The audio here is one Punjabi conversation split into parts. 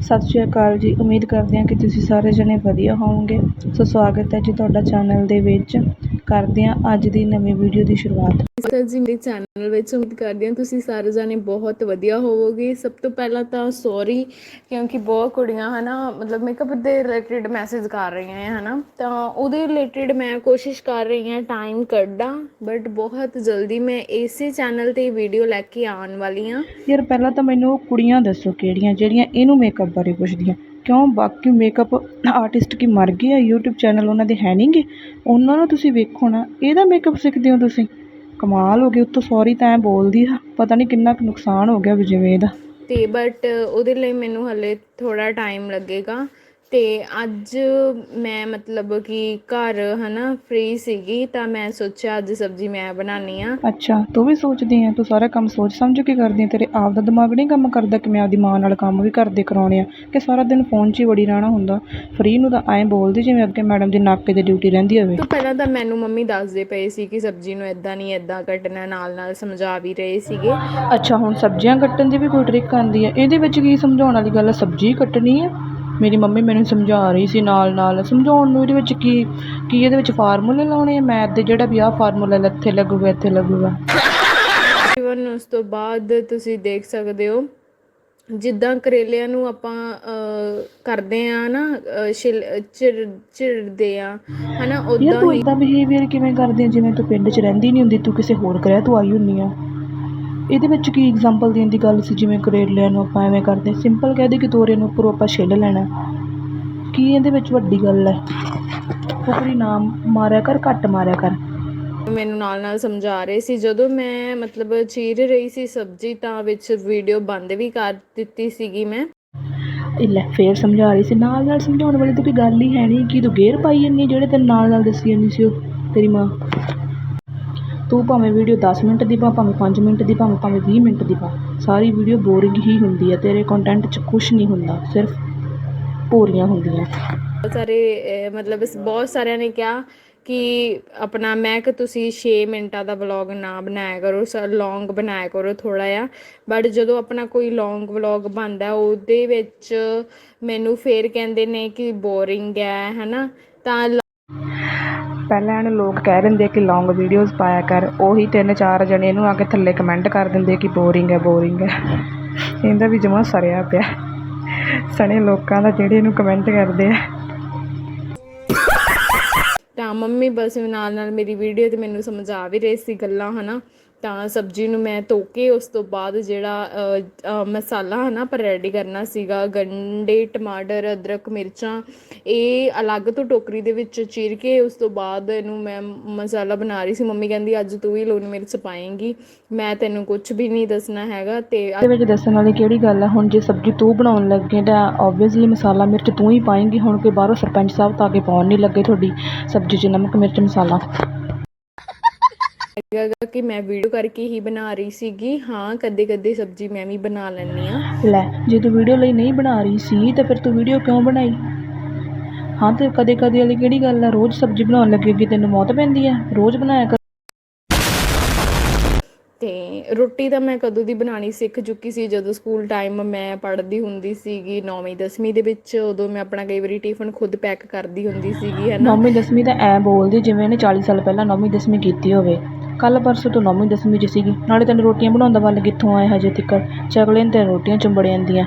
ਸਤਿ ਸ਼੍ਰੀ ਅਕਾਲ ਜੀ। ਉਮੀਦ ਕਰਦੇ ਹਾਂ ਕਿ ਤੁਸੀਂ ਸਾਰੇ ਜਣੇ ਵਧੀਆ ਹੋਵੋਗੇ। ਸੋ ਸਵਾਗਤ ਹੈ ਜੀ ਤੁਹਾਡਾ ਚੈਨਲ ਦੇ ਵਿੱਚ। ਕਰਦੇ ਹਾਂ ਅੱਜ ਦੀ ਨਵੀਂ ਵੀਡੀਓ ਦੀ ਸ਼ੁਰੂਆਤ। ਸਰ ਜੀ ਮੇਰੇ ਚੈਨਲ ਵਿੱਚ ਉਮੀਦ ਕਰਦੀ ਹਾਂ ਤੁਸੀਂ ਸਾਰੇ ਜਾਣੇ ਬਹੁਤ ਵਧੀਆ ਹੋਵੋਗੇ। ਸਭ ਤੋਂ ਪਹਿਲਾਂ ਤਾਂ ਸੌਰੀ ਕਿਉਂਕਿ ਬਹੁਤ ਕੁੜੀਆਂ ਹਨਾ ਮਤਲਬ ਮੇਕਅਪ ਦੇ ਰਿਲੇਟਡ ਮੈਸੇਜ ਕਰ ਰਹੀਆਂ ਹੈ ਹਨਾ। ਤਾਂ ਉਹਦੇ ਰਿਲੇਟਡ ਮੈਂ ਕੋਸ਼ਿਸ਼ ਕਰ ਰਹੀ ਹਾਂ ਟਾਈਮ ਕੱਢਾਂ ਬਟ ਬਹੁਤ ਜਲਦੀ ਮੈਂ ਇਸੇ ਚੈਨਲ ਤੇ ਵੀਡੀਓ ਲੈ ਕੇ ਆਉਣ ਵਾਲੀ ਹਾਂ। ਯਾਰ ਪਹਿਲਾਂ ਤਾਂ ਮੈਨੂੰ ਕੁੜੀਆਂ ਦੱਸੋ ਕਿਹੜੀਆਂ ਜਿਹੜੀਆਂ ਇਹਨੂੰ ਮੇਕਅਪ ਬਾਰੇ ਪੁੱਛਦੀਆਂ। ਕਿਉਂ? ਬਾਕੀ ਮੇਕਅਪ ਆਰਟਿਸਟ ਕੀ ਮਰ ਗਏ ਆ? YouTube ਚੈਨਲ ਉਹਨਾਂ ਦੇ ਹੈ ਨਹੀਂਗੇ ਉਹਨਾਂ ਨੂੰ ਤੁਸੀਂ ਵੇਖੋ ਨਾ। ਇਹਦਾ ਮੇਕਅਪ ਸਿੱਖਦੇ ਹੋ ਤੁਸੀਂ? ਕਮਾਲ ਹੋ ਗਈ, ਉੱਤੋਂ ਸੌਰੀ ਤਾਂ ਐਂ ਬੋਲਦੀ ਆ। ਪਤਾ ਨਹੀਂ ਕਿੰਨਾ ਕੁ ਨੁਕਸਾਨ ਹੋ ਗਿਆ ਵੀ ਜਿਵੇਂ ਇਹਦਾ। ਤੇ ਬਟ ਉਹਦੇ ਲਈ ਮੈਨੂੰ ਹਲੇ ਥੋੜਾ ਟਾਈਮ ਲੱਗੇਗਾ। ਤੇ ਅੱਜ ਮੈਂ ਮਤਲਬ ਕਿ ਘਰ ਹਨਾ ਫ੍ਰੀ ਸੀਗੀ ਤਾਂ ਮੈਂ ਸੋਚਿਆ ਅੱਜ ਸਬਜ਼ੀ ਮੈਂ ਬਣਾਉਣੀ ਆ। ਅੱਛਾ ਤੂੰ ਵੀ ਸੋਚਦੀ ਆ ਤੂੰ ਸਾਰਾ ਕੰਮ ਸੋਚ ਸਮਝ ਕੇ ਕਰਦੀ ਆ ਤੇਰੇ ਆਪ ਦਾ ਦਿਮਾਗ ਨਹੀਂ ਕੰਮ ਕਰਦਾ ਕਿ ਮੈਂ ਆਪਦੀ ਮਾਂ ਨਾਲ ਕੰਮ ਵੀ ਕਰਦੇ ਕਰਾਉਣੇ ਆ ਕਿ ਸਾਰਾ ਦਿਨ ਫੋਨ 'ਚ ਹੀ ਵੜੀ ਰਹਿਣਾ ਹੁੰਦਾ। ਫ੍ਰੀ ਨੂੰ ਤਾਂ ਐਂ ਬੋਲਦੀ ਜਿਵੇਂ ਅੱਗੇ ਮੈਡਮ ਦੀ ਨਾਕੇ ਤੇ ਡਿਊਟੀ ਰਹਿੰਦੀ ਹੋਵੇ। ਤੋਂ ਪਹਿਲਾਂ ਤਾਂ ਮੈਨੂੰ ਮੰਮੀ ਦੱਸਦੇ ਪਏ ਸੀ ਕਿ ਸਬਜ਼ੀ ਨੂੰ ਇਦਾਂ ਨਹੀਂ ਇਦਾਂ ਕੱਟਣਾ ਨਾਲ ਨਾਲ ਸਮਝਾ ਵੀ ਰਹੇ ਸੀਗੇ। ਅੱਛਾ ਹੁਣ ਸਬਜ਼ੀਆਂ ਕੱਟਣ ਦੀ ਵੀ ਕੋਈ ਟ੍ਰਿਕ ਆਉਂਦੀ ਹੈ ਇਹਦੇ ਵਿੱਚ ਕੀ ਸਮਝਾਉਣ ਵਾਲੀ ਗੱਲ ਹੈ ਸਬਜ਼ੀ ਕੱਟਣੀ ਹੈ ਮੇਰੀ ਮੰਮੀ ਮੈਨੂੰ ਸਮਝਾ ਰਹੀ ਸੀ ਨਾਲ ਨਾਲ। ਸਮਝਾਉਣ ਨੂੰ ਇਹਦੇ ਵਿੱਚ ਕੀ ਕੀ ਇਹਦੇ ਵਿੱਚ ਫਾਰਮੂਲੇ ਲਾਉਣੇ ਆ? ਮੈਥ ਦੇ ਜਿਹੜਾ ਵੀ ਆਹ ਫਾਰਮੂਲਾ ਇੱਥੇ ਲੱਗੂਗਾ ਇੱਥੇ ਲੱਗੂਗਾ। ਇਵਨ ਉਸ ਤੋਂ ਬਾਅਦ ਤੁਸੀਂ ਦੇਖ ਸਕਦੇ ਹੋ ਜਿੱਦਾਂ ਕਰੇਲਿਆਂ ਨੂੰ ਆਪਾਂ ਕਰਦੇ ਆ ਨਾ ਚਿਰ ਚਿਰਦੇ ਆ ਹਨਾ ਉਦਾਂ ਤੂੰ ਹੀ ਇਦਾਂ ਬਿਹੇਵੀਅਰ ਕਿਵੇਂ ਕਰਦੀ ਜਿਵੇਂ ਤੂੰ ਪਿੰਡ 'ਚ ਰਹਿੰਦੀ ਨਹੀਂ ਹੁੰਦੀ ਤੂੰ ਕਿਸੇ ਹੋਰ ਗ੍ਰਹਿ ਤੋਂ ਆਈ ਹੁੰਨੀ ਆ। ਇਹਦੇ ਵਿੱਚ ਕੀ ਐਗਜ਼ਾਮਪਲ ਦੇਣ ਦੀ ਗੱਲ ਸੀ? ਜਿਵੇਂ ਕਰੇਲਿਆਂ ਨੂੰ ਆਪਾਂ ਐਵੇਂ ਕਰਦੇ ਸਿੰਪਲ ਕਹਦੇ ਕਿ ਤੋਰੇ ਨੂੰ ਉੱਪਰੋਂ ਆਪਾਂ ਛਿੱਲ ਲੈਣਾ। ਕੀ ਇਹਦੇ ਵਿੱਚ ਵੱਡੀ ਗੱਲ ਹੈ? ਉਪਰੀ ਨਾਮ ਮਾਰਿਆ ਕਰ ਘੱਟ ਮਾਰਿਆ ਕਰ। ਮੈਨੂੰ ਨਾਲ ਨਾਲ ਸਮਝਾ ਰਹੇ ਸੀ। ਜਦੋਂ ਮੈਂ ਮਤਲਬ ਚੀਰ ਰਹੀ ਸੀ ਸਬਜ਼ੀ ਤਾਂ ਵਿੱਚ ਵੀਡੀਓ ਬੰਦ ਵੀ ਕਰ ਦਿੱਤੀ ਸੀਗੀ ਮੈਂ। ਇਹ ਲੈ ਫੇਰ ਸਮਝਾ ਰਹੀ ਸੀ। ਨਾਲ ਨਾਲ ਸਮਝਾਉਣ ਵਾਲੀ ਤਾਂ ਕੋਈ ਗੱਲ ਹੀ ਹੈ ਨਹੀਂ ਕਿ ਤੂੰ ਗੇਰ ਪਾਈ ਜੰਨੀ ਜਿਹੜੇ ਤੈਨੂੰ ਨਾਲ ਨਾਲ ਦੱਸੀ ਜਾਂਦੀ ਸੀ ਉਹ ਤੇਰੀ ਮਾਂ। ਤੂੰ ਭਾਵੇਂ ਵੀਡੀਓ ਦਸ ਮਿੰਟ ਦੀ ਪਾ, ਭਾਵੇਂ ਪੰਜ ਮਿੰਟ ਦੀ ਭਾਵੇਂ ਭਾਵੇਂ ਵੀਹ ਮਿੰਟ ਦੀ ਪਾ, ਸਾਰੀ ਵੀਡੀਓ ਬੋਰਿੰਗ ਹੀ ਹੁੰਦੀ ਹੈ ਤੇਰੇ ਕੰਟੈਂਟ 'ਚ ਕੁਝ ਨਹੀਂ ਹੁੰਦਾ, ਸਿਰਫ ਭੋਰੀਆਂ ਹੁੰਦੀਆਂ। ਬਹੁਤ ਸਾਰੇ ਮਤਲਬ ਬਹੁਤ ਸਾਰਿਆਂ ਨੇ ਕਿਹਾ ਕਿ ਆਪਣਾ ਮੈਂ ਕਿ ਤੁਸੀਂ 6 ਮਿੰਟਾਂ ਦਾ ਵਲੌਗ ਨਾ ਬਣਾਇਆ ਕਰੋ ਲੌਂਗ ਬਣਾਇਆ ਕਰੋ ਥੋੜਾ ਜਿਹਾ। ਬਟ ਜਦੋਂ ਆਪਣਾ ਕੋਈ ਲੌਂਗ ਵਲੌਗ ਬਣਦਾ, ਉਹਦੇ ਵਿੱਚ ਮੈਨੂੰ ਫੇਰ ਕਹਿੰਦੇ ਨੇ ਕਿ ਬੋਰਿੰਗ ਹੈ, ਹਨਾ? ਤਾਂ ਪਹਿਲਾਂ ਇਹਨੂੰ ਲੋਕ ਕਹਿ ਦਿੰਦੇ ਆ ਕਿ ਲੌਂਗ ਵੀਡੀਓਜ਼ ਪਾਇਆ ਕਰ, ਉਹੀ ਤਿੰਨ ਚਾਰ ਜਣੇ ਇਹਨੂੰ ਆ ਕੇ ਥੱਲੇ ਕਮੈਂਟ ਕਰ ਦਿੰਦੇ ਕਿ ਬੋਰਿੰਗ ਹੈ ਬੋਰਿੰਗ ਹੈ। ਇਹਦਾ ਵੀ ਜਮਾ ਸਰਿਆ ਪਿਆ। ਸਣੇ ਲੋਕਾਂ ਦਾ ਜਿਹੜੇ ਇਹਨੂੰ ਕਮੈਂਟ ਕਰਦੇ ਆ। ਤਾਂ ਮੰਮੀ ਬਸ ਨਾਲ ਨਾਲ ਮੇਰੀ ਵੀਡੀਓ ਤੇ ਮੈਨੂੰ ਸਮਝਾ ਵੀ ਰਹੇ ਸੀ ਗੱਲਾਂ, ਹਨਾ। ਤਾਂ ਸਬਜ਼ੀ ਨੂੰ ਮੈਂ ਧੋ ਕੇ ਉਸ ਤੋਂ ਬਾਅਦ ਜਿਹੜਾ ਮਸਾਲਾ ਹੈ ਨਾ ਹਨਾ ਪਰ ਰੈਡੀ ਕਰਨਾ ਸੀਗਾ, ਗੰਡੇ, ਟਮਾਟਰ, ਅਦਰਕ, ਮਿਰਚਾਂ, ਇਹ ਅਲੱਗ ਤੋਂ ਟੋਕਰੀ ਦੇ ਵਿੱਚ ਚੀਰ ਕੇ ਉਸ ਤੋਂ ਬਾਅਦ ਇਹਨੂੰ ਮੈਂ ਮਸਾਲਾ ਬਣਾ ਰਹੀ ਸੀ। ਮੰਮੀ ਕਹਿੰਦੀ, ਅੱਜ ਤੂੰ ਹੀ ਲੂਣ ਮਿਰਚ ਪਾਏਂਗੀ। ਮੈਂ ਤੈਨੂੰ ਕੁਝ ਵੀ ਨਹੀਂ ਦੱਸਣਾ ਹੈਗਾ ਤੇ ਇਹਦੇ ਵਿੱਚ ਦੱਸਣ ਵਾਲੀ ਕਿਹੜੀ ਗੱਲ ਹੈ ਹੁਣ ਜੇ ਸਬਜ਼ੀ ਤੂੰ ਬਣਾਉਣ ਲੱਗੇ ਤਾਂ ਆਬਵੀਅਸਲੀ ਮਸਾਲਾ ਮਿਰਚ ਤੂੰ ਹੀ ਪਾਏਂਗੀ। ਹੁਣ ਕੋਈ ਬਾਹਰੋਂ ਸਰਪੰਚ ਸਾਹਿਬ ਤਾਂ ਆ ਕੇ ਪਾਉਣ ਨਹੀਂ ਲੱਗੇ ਤੁਹਾਡੀ ਸਬਜ਼ੀ 'ਚ। ਨਮਕ, ਮਿਰਚ, ਮਸਾਲਾ। ਹੈਗਾ ਕਿ ਮੈਂ ਵੀਡੀਓ ਕਰਕੇ ਹੀ ਬਣਾ ਰਹੀ ਸੀਗੀ। ਹਾਂ ਕਦੇ ਕਦੇ ਸਬਜ਼ੀ ਮੈਂ ਵੀ ਬਣਾ ਲੈਂਦੀ ਆ ਲੈ ਜੇ ਤੂੰ ਵੀਡੀਓ ਲਈ ਨਹੀਂ ਬਣਾ ਰਹੀ ਸੀ ਤਾਂ ਫਿਰ ਤੂੰ ਵੀਡੀਓ ਕਿਉਂ ਬਣਾਈ? ਹਾਂ ਤੇ ਕਦੇ ਕਦੇ ਵਾਲੀ ਕਿਹੜੀ ਗੱਲ ਹੈ ਰੋਜ਼ ਸਬਜ਼ੀ ਬਣਾਉਣ ਲੱਗੇ ਕਿ ਤੈਨੂੰ ਮੌਤ ਪੈਂਦੀ ਹੈ ਰੋਜ਼ ਬਣਾਇਆ ਕਰ। ਤੇ ਰੋਟੀ ਤਾਂ ਮੈਂ ਕਦੋਂ ਦੀ ਬਣਾਣੀ ਸਿੱਖ ਚੁੱਕੀ ਸੀ? ਜਦੋਂ ਸਕੂਲ ਟਾਈਮ ਮੈਂ ਪੜ੍ਹਦੀ ਹੁੰਦੀ ਸੀਗੀ 9ਵੀਂ 10ਵੀਂ ਦੇ ਵਿੱਚ ਉਦੋਂ ਮੈਂ ਆਪਣਾ ਕਈ ਵਾਰੀ ਟਿਫਨ ਖੁਦ ਪੈਕ ਕਰਦੀ ਹੁੰਦੀ ਸੀਗੀ ਹੈ ਨਾ? ਨੌਵੀਂ ਦਸਵੀਂ ਤਾਂ ਐ ਬੋਲਦੀ ਜਿਵੇਂ ਇਹਨੇ 40 ਸਾਲ ਪਹਿਲਾਂ ਨੌਵੀਂ ਦਸਵੀਂ ਕੀਤੀ ਹੋਵੇ। ਕੱਲ ਪਰਸੋਂ ਤੋਂ ਨੌਵੀਂ ਦਸਵੀਂ 'ਚ ਸੀਗੀ। ਨਾਲੇ ਤੈਨੂੰ ਰੋਟੀਆਂ ਬਣਾਉਣ ਦਾ ਵੱਲ ਕਿੱਥੋਂ ਆਇਆ ਹਜੇ ਤੱਕ ਚਗਲੇ ਨੇ ਤੇ ਰੋਟੀਆਂ ਚੁੰਬੜ ਜਾਂਦੀਆਂ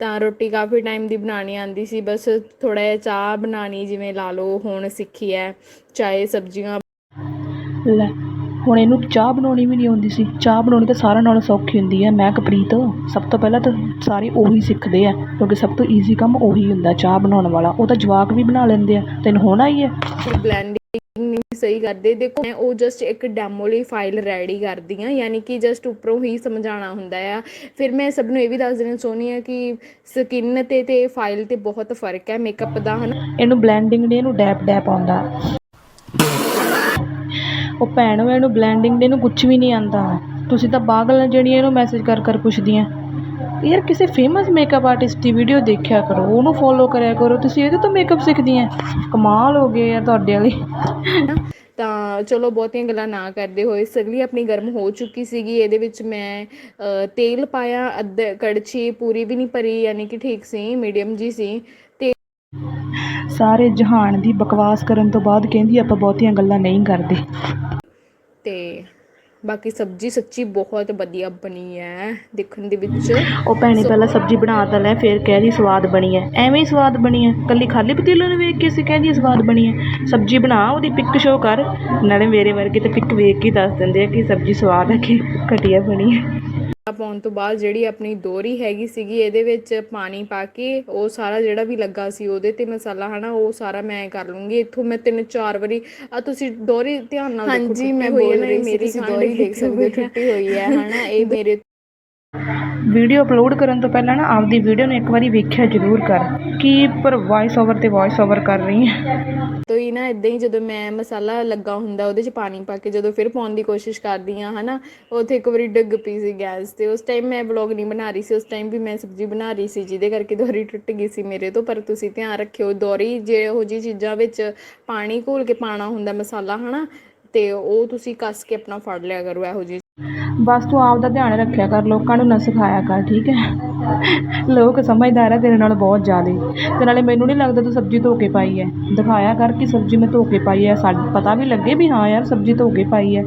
ਤਾਂ ਰੋਟੀ ਕਾਫੀ ਟਾਈਮ ਦੀ ਬਣਾਣੀ ਆਂਦੀ ਸੀ। ਬਸ ਥੋੜਾ ਜਿਹਾ ਚਾਹ ਬਣਾਣੀ ਜਿਵੇਂ ਲਾ ਲਓ ਹੁਣ ਸਿੱਖੀ ਹੈ। ਚਾਹੇ ਸਬਜ਼ੀਆਂ ਲੈ ਹੁਣ ਇਹਨੂੰ ਚਾਹ ਬਣਾਉਣੀ ਵੀ ਨਹੀਂ ਆਉਂਦੀ ਸੀ। ਚਾਹ ਬਣਾਉਣੀ ਤਾਂ ਸਾਰਿਆਂ ਨਾਲੋਂ ਸੌਖੀ ਹੁੰਦੀ ਹੈ। ਮੈਂ ਕਪ੍ਰੀਤ ਸਭ ਤੋਂ ਪਹਿਲਾਂ ਤਾਂ ਸਾਰੇ ਉਹੀ ਸਿੱਖਦੇ ਆ ਕਿਉਂਕਿ ਸਭ ਤੋਂ ਈਜ਼ੀ ਕੰਮ ਉਹੀ ਹੁੰਦਾ ਚਾਹ ਬਣਾਉਣ ਵਾਲਾ। ਉਹ ਤਾਂ ਜਵਾਕ ਵੀ ਬਣਾ ਲੈਂਦੇ ਆ। ਤੈਨੂੰ ਹੋਣਾ ਹੀ? ਹੈ ਨਹੀਂ ਸਹੀ ਕਰਦੇ। ਦੇਖੋ, ਮੈਂ ਉਹ ਜਸਟ ਇੱਕ ਡੈਮੋ ਲਈ ਫਾਈਲ ਰੈਡੀ ਕਰਦੀ ਆ ਯਾਨੀ ਕਿ ਜਸਟ ਉੱਪਰੋਂ ਹੀ ਸਮਝਾਉਣਾ ਹੁੰਦਾ ਆ। ਫਿਰ ਮੈਂ ਸਭ ਨੂੰ ਇਹ ਵੀ ਦੱਸ ਦੇਣਾ ਚਾਹੁੰਦੀ ਆ, ਕਿ ਸਕਿਨ ਤੇ ਤੇ ਫਾਈਲ ਤੇ ਬਹੁਤ ਫ਼ਰਕ ਹੈ ਮੇਕਅਪ ਦਾ, ਹਨਾ? ਇਹਨੂੰ ਬਲੈਂਡਿੰਗ ਨੇ, ਇਹਨੂੰ ਡੈਪ ਡੈਪ ਆਉਂਦਾ। ਉਹ ਭੈਣ ਵੇ ਇਹਨੂੰ ਬਲੈਂਡਿੰਗ ਦੇ ਇਹਨੂੰ ਕੁਝ ਵੀ ਨਹੀਂ ਆਉਂਦਾ। ਤੁਸੀਂ ਤਾਂ ਪਾਗਲ ਆ ਜਿਹੜੀਆਂ ਇਹਨੂੰ ਮੈਸੇਜ ਕਰ ਕਰ ਪੁੱਛਦੀਆਂ। ਯਾਰ ਕਿਸੇ ਫੇਮਸ ਮੇਕਅਪ ਆਰਟਿਸਟ ਦੀ ਵੀਡੀਓ ਦੇਖਿਆ ਕਰੋ ਉਹਨੂੰ ਫੋਲੋ ਕਰਿਆ ਕਰੋ ਤੁਸੀਂ ਇਹਦੇ ਤੋਂ ਮੇਕਅਪ ਸਿੱਖਦੀਆਂ ਕਮਾਲ ਹੋ ਗਏ ਯਾਰ ਤੁਹਾਡੇ ਵਾਲੀ। ਤਾਂ ਚਲੋ ਬਹੁਤੀਆਂ ਗੱਲਾਂ ਨਾ ਕਰਦੇ ਹੋਏ ਸਗਲੀ ਆਪਣੀ ਗਰਮ ਹੋ ਚੁੱਕੀ ਸੀਗੀ ਇਹਦੇ ਵਿੱਚ ਮੈਂ ਤੇਲ ਪਾਇਆ ਅੱਧ ਕੜਛੀ ਪੂਰੀ ਵੀ ਨਹੀਂ ਭਰੀ ਯਾਨੀ ਕਿ ਠੀਕ ਸੀ ਮੀਡੀਅਮ ਜੀ ਸੀ। ਤੇ ਸਾਰੇ ਜਹਾਨ ਦੀ ਬਕਵਾਸ ਕਰਨ ਤੋਂ ਬਾਅਦ ਕਹਿੰਦੀ ਆਪਾਂ ਬਹੁਤੀਆਂ ਗੱਲਾਂ ਨਹੀਂ ਕਰਦੇ। ਤੇ ਬਾਕੀ ਸਬਜ਼ੀ ਸੱਚੀ ਬਹੁਤ ਵਧੀਆ ਬਣੀ ਹੈ ਦੇਖਣ ਦੇ ਵਿੱਚ। ਉਹ ਭੈਣੇ ਪਹਿਲਾਂ ਸਬਜ਼ੀ ਬਣਾ ਤਾਂ ਲੈ ਫਿਰ ਕਹਿ ਰਹੀ ਸਵਾਦ ਬਣੀ ਹੈ। ਐਵੇਂ ਹੀ ਸਵਾਦ ਬਣੀ ਹੈ। ਕੱਲੀ ਖਾਲੀ ਪਤੀਲੇ ਨੂੰ ਵੇਖ ਕੇ ਅਸੀਂ ਕਹਿੰਦੀ ਸਵਾਦ ਬਣੀ ਹੈ। ਸਬਜ਼ੀ ਬਣਾ ਉਹਦੀ ਪਿਕ ਸ਼ੋ ਕਰ। ਨਾਲੇ ਮੇਰੇ ਵਰਗੇ ਤੇ ਪਿਕ ਵੇਖ ਕੇ ਦੱਸ ਦਿੰਦੇ ਆ ਕਿ ਸਬਜ਼ੀ ਸਵਾਦ ਹੈ ਕਿ ਘਟੀਆ ਬਣੀ ਹੈ। ਪਾਉਣ ਤੋਂ ਬਾਅਦ ਜਿਹੜੀ ਆਪਣੀ ਦੋਰੀ ਹੈਗੀ ਸੀਗੀ ਇਹਦੇ ਵਿੱਚ ਪਾਣੀ ਪਾ ਕੇ ਉਹ ਸਾਰਾ ਜਿਹੜਾ ਵੀ ਲੱਗਾ ਸੀ ਉਹਦੇ ਤੇ ਮਸਾਲਾ ਹਨਾ ਉਹ ਸਾਰਾ ਮੈਂ ਕਰ ਲੂੰਗੀ। ਇੱਥੋਂ ਮੈਂ ਤਿੰਨ ਚਾਰ ਵਾਰੀ ਆ ਤੁਸੀਂ ਦੋਰੀ ਧਿਆਨ ਨਾਲ ਦੇਖੋ ਹਾਂਜੀ ਮੈਂ ਬੋਲ ਨਾ, ਰਹੀ ਮੇਰੀ ਦੋਰੀ ਦੇਖ ਸਕਦੇ ਹੋ। ਟੁੱਟੀ ਹੋਈ ਹੈ ਹਨਾ ਇਹ ਮੇਰੇ ਵੀਡੀਓ ਅਪਲੋਡ ਕਰਨ ਤੋਂ ਪਹਿਲਾਂ ਨਾ ਆਪਦੀ ਵੀਡੀਓ ਨੂੰ ਇੱਕ ਵਾਰੀ ਵੇਖਿਆ ਜ਼ਰੂਰ ਕਰ। ਕਿ ਪਰ ਵੌਇਸ ਓਵਰ ਤੇ ਵੌਇਸ ਓਵਰ ਕਰ ਰਹੀ ਹੈ? ਤੋਂ ਹੀ ਨਾ ਇਦਾਂ ਹੀ ਜਦੋਂ ਮੈਂ ਮਸਾਲਾ ਲੱਗਾ ਹੁੰਦਾ, ਉਹਦੇ 'ਚ ਪਾਣੀ ਪਾ ਕੇ ਜਦੋਂ ਫਿਰ ਪਾਉਣ ਦੀ ਕੋਸ਼ਿਸ਼ ਕਰਦੀ ਆ ਹਨਾ, ਉੱਥੇ ਇੱਕ ਵਾਰੀ ਡਿੱਗ ਪਈ ਸੀ ਗੈਸ ਤੇ, ਉਸ ਟਾਈਮ ਮੈਂ ਵਲੌਗ ਨਹੀਂ ਬਣਾ ਰਹੀ ਸੀ, ਉਸ ਟਾਈਮ ਵੀ ਮੈਂ ਸਬਜ਼ੀ ਬਣਾ ਰਹੀ ਸੀ, ਜਿਹਦੇ ਕਰਕੇ ਦੋਰੀ ਟੁੱਟ ਗਈ ਸੀ ਮੇਰੇ ਤੋਂ, ਪਰ ਤੁਸੀਂ ਧਿਆਨ ਰੱਖਿਓ, ਦੋਰੀ ਜੇ ਇਹੋ ਜਿਹੀ ਚੀਜ਼ਾਂ ਵਿੱਚ ਪਾਣੀ ਘੋਲ ਕੇ ਪਾਣਾ ਹੁੰਦਾ ਮਸਾਲਾ, ਹਨਾ, ਤੇ ਉਹ ਤੁਸੀਂ ਕੱਸ ਕੇ ਆਪਣਾ ਫੜ ਲਿਆ ਕਰੋ, ਇਹੋ ਜਿਹੀ ਬਸ ਤੂੰ ਆਪ ਦਾ ਧਿਆਨ ਰੱਖਿਆ ਕਰ ਲੋਕਾਂ ਨੂੰ ਨਾ ਸਿਖਾਇਆ ਕਰ ਠੀਕ ਹੈ? ਲੋਕ ਸਮਝਦਾਰ ਆ ਤੇਰੇ ਨਾਲ ਬਹੁਤ ਜ਼ਿਆਦਾ। ਤੇ ਨਾਲੇ ਮੈਨੂੰ ਨਹੀਂ ਲੱਗਦਾ ਤੂੰ ਸਬਜ਼ੀ ਧੋ ਕੇ ਪਾਈ ਹੈ। ਦਿਖਾਇਆ ਕਰ ਕਿ ਸਬਜ਼ੀ ਮੈਂ ਧੋ ਕੇ ਪਾਈ ਹੈ। ਸਾਨੂੰ ਪਤਾ ਵੀ ਲੱਗੇ ਵੀ ਹਾਂ ਯਾਰ ਸਬਜ਼ੀ ਧੋ ਕੇ ਪਾਈ ਹੈ।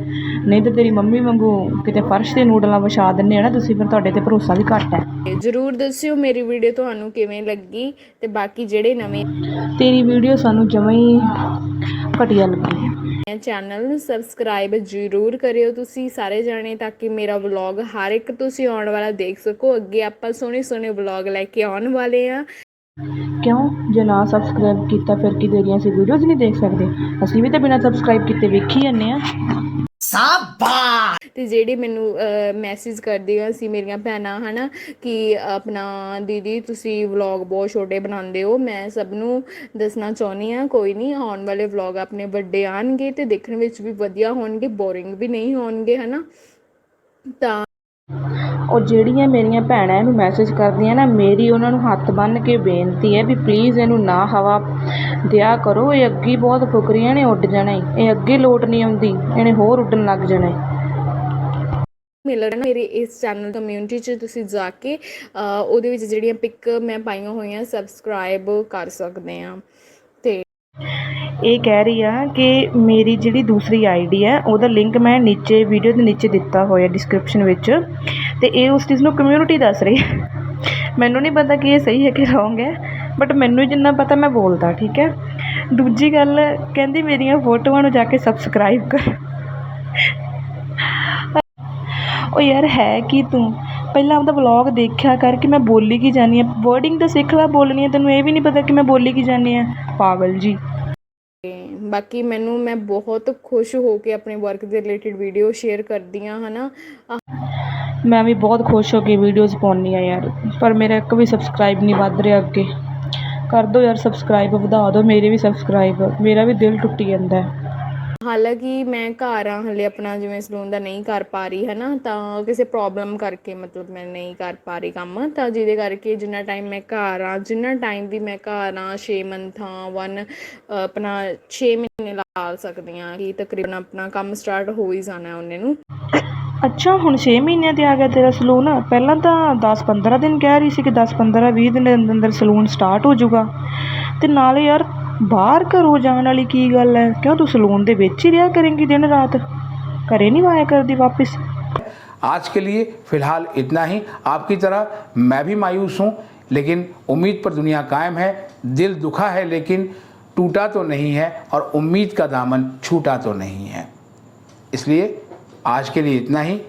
ਨਹੀਂ ਤਾਂ ਤੇਰੀ ਮੰਮੀ ਵਾਂਗੂ ਕਿਤੇ ਫਰਸ਼ ਤੇ ਨੂਡਲਾਂ ਵਿਛਾ ਦਿੰਦੇ ਆ ਨਾ ਤੁਸੀਂ ਫਿਰ ਤੁਹਾਡੇ ਤੇ ਭਰੋਸਾ ਵੀ ਘੱਟ ਹੈ। ਜਰੂਰ ਦੱਸਿਓ ਮੇਰੀ ਵੀਡੀਓ ਤੁਹਾਨੂੰ ਕਿਵੇਂ ਲੱਗੀ ਤੇ ਬਾਕੀ ਜਿਹੜੇ ਨਵੇਂ ਤੇਰੀ ਵੀਡੀਓ ਸਾਨੂੰ ਜਮਾਂ ਹੀ ਘਟੀਆ ਲੱਗੀ। ਚੈਨਲ ਨੂੰ ਸਬਸਕ੍ਰਾਈਬ ਜ਼ਰੂਰ ਕਰਿਓ ਤੁਸੀਂ ਸਾਰੇ ਜਾਣੇ ਤਾਂ ਕਿ ਮੇਰਾ ਵਲੌਗ ਹਰ ਇੱਕ ਤੁਸੀਂ ਆਉਣ ਵਾਲਾ ਦੇਖ ਸਕੋ। ਅੱਗੇ ਆਪਾਂ ਸੋਹਣੇ ਸੋਹਣੇ ਵਲੌਗ ਲੈ ਕੇ ਆਉਣ ਵਾਲੇ ਆ ਕਿਉਂ? ਜੇ ਨਾ ਸਬਸਕ੍ਰਾਈਬ ਕੀਤਾ ਫਿਰ ਕੀ ਤੇਰੀਆਂ ਅਸੀਂ ਵੀਡੀਓਜ਼ ਨਹੀਂ ਦੇਖ ਸਕਦੇ। ਅਸੀਂ ਵੀ ਤਾਂ ਬਿਨਾਂ ਸਬਸਕ੍ਰਾਈਬ ਕੀਤੇ ਵੇਖੀ ਜਾਂਦੇ ਆ ਤੇ ਜਿਹੜੀ ਮੈਨੂੰ ਮੈਸੇਜ ਕਰਦੀਆਂ ਸੀ ਮੇਰੀਆਂ ਭੈਣਾਂ, ਹਨਾ, ਕਿ ਆਪਣਾ ਦੀਦੀ, ਤੁਸੀਂ ਵਲੌਗ ਬਹੁਤ ਛੋਟੇ ਬਣਾਉਂਦੇ ਹੋ, ਮੈਂ ਸਭ ਨੂੰ ਦੱਸਣਾ ਚਾਹੁੰਦੀ ਆ ਕੋਈ ਨਹੀਂ, ਆਉਣ ਵਾਲੇ ਵਲੌਗ ਆਪਣੇ ਵੱਡੇ ਆਣਗੇ ਤੇ ਦੇਖਣ ਵਿੱਚ ਵੀ ਵਧੀਆ ਹੋਣਗੇ ਬੋਰਿੰਗ ਵੀ ਨਹੀਂ ਹੋਣਗੇ, ਹਨਾ? ਤਾਂ ਉਹ ਜਿਹੜੀਆਂ ਮੇਰੀਆਂ ਭੈਣਾਂ ਇਹਨੂੰ ਮੈਸੇਜ ਕਰਦੀਆਂ ਨਾ, ਮੇਰੀ ਉਹਨਾਂ ਨੂੰ ਹੱਥ ਬੰਨ੍ਹ ਕੇ ਬੇਨਤੀ ਹੈ ਵੀ ਪਲੀਜ਼ ਇਹਨੂੰ ਨਾ ਹਵਾ ਦਿਆ ਕਰੋ। ਇਹ ਅੱਗੇ ਬਹੁਤ ਫੁਕਰੀਆਂ ਨੇ, ਉੱਡ ਜਾਣਾ ਏ ਇਹ ਅੱਗੇ ਲੋਟ ਨਹੀਂ ਆਉਂਦੀ, ਇਹਨੇ ਹੋਰ ਉੱਡਣ ਲੱਗ ਜਾਣਾ ਈ। ਮਿਲਣਾ ਮੇਰੇ ਇਸ ਚੈਨਲ ਕਮਿਊਨਿਟੀ 'ਚ ਤੁਸੀਂ ਜਾ ਕੇ ਉਹਦੇ ਵਿੱਚ ਜਿਹੜੀਆਂ ਪਿਕ ਮੈਂ ਪਾਈਆਂ ਹੋਈਆਂ ਸਬਸਕ੍ਰਾਈਬ ਕਰ ਸਕਦੇ ਆ ਇਹ ਕਹਿ ਰਹੀ ਹਾਂ ਕਿ ਮੇਰੀ ਜਿਹੜੀ ਦੂਸਰੀ ਆਈਡੀ ਹੈ, ਉਹਦਾ ਲਿੰਕ ਮੈਂ ਨੀਚੇ ਵੀਡੀਓ ਦੇ ਨੀਚੇ ਦਿੱਤਾ ਹੋਇਆ ਡਿਸਕ੍ਰਿਪਸ਼ਨ ਵਿੱਚ ਅਤੇ ਇਹ ਉਸ ਚੀਜ਼ ਨੂੰ ਕਮਿਊਨਿਟੀ ਦੱਸ ਰਹੀ ਮੈਨੂੰ ਨਹੀਂ ਪਤਾ ਕਿ ਇਹ ਸਹੀ ਹੈ ਕਿ ਰੋਂਗ ਹੈ ਬਟ ਮੈਨੂੰ ਜਿੰਨਾ ਪਤਾ ਮੈਂ ਬੋਲਦਾ, ਠੀਕ ਹੈ? ਦੂਜੀ ਗੱਲ, ਕਹਿੰਦੀ ਮੇਰੀਆਂ ਫੋਟੋਆਂ ਨੂੰ ਜਾ ਕੇ ਸਬਸਕ੍ਰਾਈਬ ਕਰ। ਉਹ ਯਾਰ ਹੈ ਕਿ ਤੂੰ? ਪਹਿਲਾਂ ਆਪਦਾ ਵਲੌਗ ਦੇਖਿਆ ਕਰ ਕਿ ਮੈਂ ਬੋਲੀ ਕੀ ਜਾਨੀ ਆ? ਵਰਡਿੰਗ ਤਾਂ ਸਿੱਖ ਲੈ ਬੋਲਣੀ ਆ, ਤੈਨੂੰ ਇਹ ਵੀ ਨਹੀਂ ਪਤਾ ਕਿ ਮੈਂ ਬੋਲੀ ਕੀ ਜਾਨੀ ਆ? ਪਾਗਲ ਜੀ। ਬਾਕੀ ਮੈਨੂੰ, ਮੈਂ ਬਹੁਤ ਖੁਸ਼ ਹੋ ਕੇ ਆਪਣੇ ਵਰਕ ਦੇ ਰਿਲੇਟਡ ਵੀਡੀਓ ਸ਼ੇਅਰ ਕਰਦੀ ਹਾਂ, ਹਨਾ? ਆਹ ਮੈਂ ਵੀ ਬਹੁਤ ਖੁਸ਼ ਹੋ ਕੇ ਵੀਡੀਓਜ਼ ਪਾਉਂਦੀ ਆ ਯਾਰ, ਪਰ ਮੇਰਾ ਇੱਕ ਵੀ ਸਬਸਕ੍ਰਾਈਬ ਨਹੀਂ ਵੱਧ ਰਿਹਾ ਅੱਗੇ। ਕਰ ਦਿਓ ਯਾਰ ਸਬਸਕ੍ਰਾਈਬ ਵਧਾ ਦਿਓ ਮੇਰੇ ਵੀ ਸਬਸਕ੍ਰਾਈਬ ਮੇਰਾ ਵੀ ਦਿਲ ਟੁੱਟੀ ਜਾਂਦਾ ਹਾਲਾਂਕਿ ਮੈਂ ਘਰ ਆ, ਹਲੇ ਆਪਣਾ ਜਿਵੇਂ ਸਲੂਨ ਦਾ ਨਹੀਂ ਕਰ ਪਾ ਰਹੀ ਹੈ ਨਾ ਤਾਂ ਕਿਸੇ ਪ੍ਰੋਬਲਮ ਕਰਕੇ ਮਤਲਬ ਮੈਂ ਨਹੀਂ ਕਰ ਪਾ ਰਹੀ ਕੰਮ, ਤਾਂ ਜਿਹਦੇ ਕਰਕੇ ਜਿੰਨਾ ਟਾਈਮ ਮੈਂ ਘਰ ਆ, ਜਿੰਨਾ ਟਾਈਮ ਵੀ ਮੈਂ ਘਰ ਆ 6 ਮੰਥਾਂ 1 ਆਪਣਾ 6 ਮਹੀਨੇ ਲਾ ਸਕਦੀ ਹਾਂ ਕਿ ਤਕਰੀਬਨ ਆਪਣਾ ਕੰਮ ਸਟਾਰਟ ਹੋ ਹੀ ਜਾਣਾ ਉਹਨੇ ਨੂੰ। ਅੱਛਾ, ਹੁਣ 6 ਮਹੀਨਿਆਂ ਤੇ ਆ ਗਿਆ ਤੇਰਾ ਸਲੂਨ। ਪਹਿਲਾਂ ਤਾਂ 10-15 ਦਿਨ ਕਹਿ ਰਹੀ ਸੀ ਕਿ 10-15 20 ਦਿਨ ਦੇ ਅੰਦਰ ਅੰਦਰ ਸਲੂਨ ਸਟਾਰਟ ਹੋ ਜਾਊਗਾ। ਤੇ ਨਾਲੇ ਯਾਰ ਬਾਹਰ ਘਰੋਂ ਜਾਣ ਵਾਲੀ ਕੀ ਗੱਲ ਹੈ ਕਿਉਂ ਤੂੰ ਸਲੂਨ ਦੇ ਵਿੱਚ ਹੀ ਰਿਹਾ ਕਰੇਂਗੀ ਦਿਨ ਰਾਤ ਘਰੇ ਨਹੀਂ ਆਇਆ ਕਰਦੀ ਵਾਪਸ आज के लिए फिलहाल इतना ही आपकी तरह मैं भी मायूस हूँ लेकिन उम्मीद पर दुनिया कायम है दिल दुखा है लेकिन टूटा तो नहीं है और उम्मीद का दामन छूटा तो नहीं है इसलिए आज के लिए इतना ही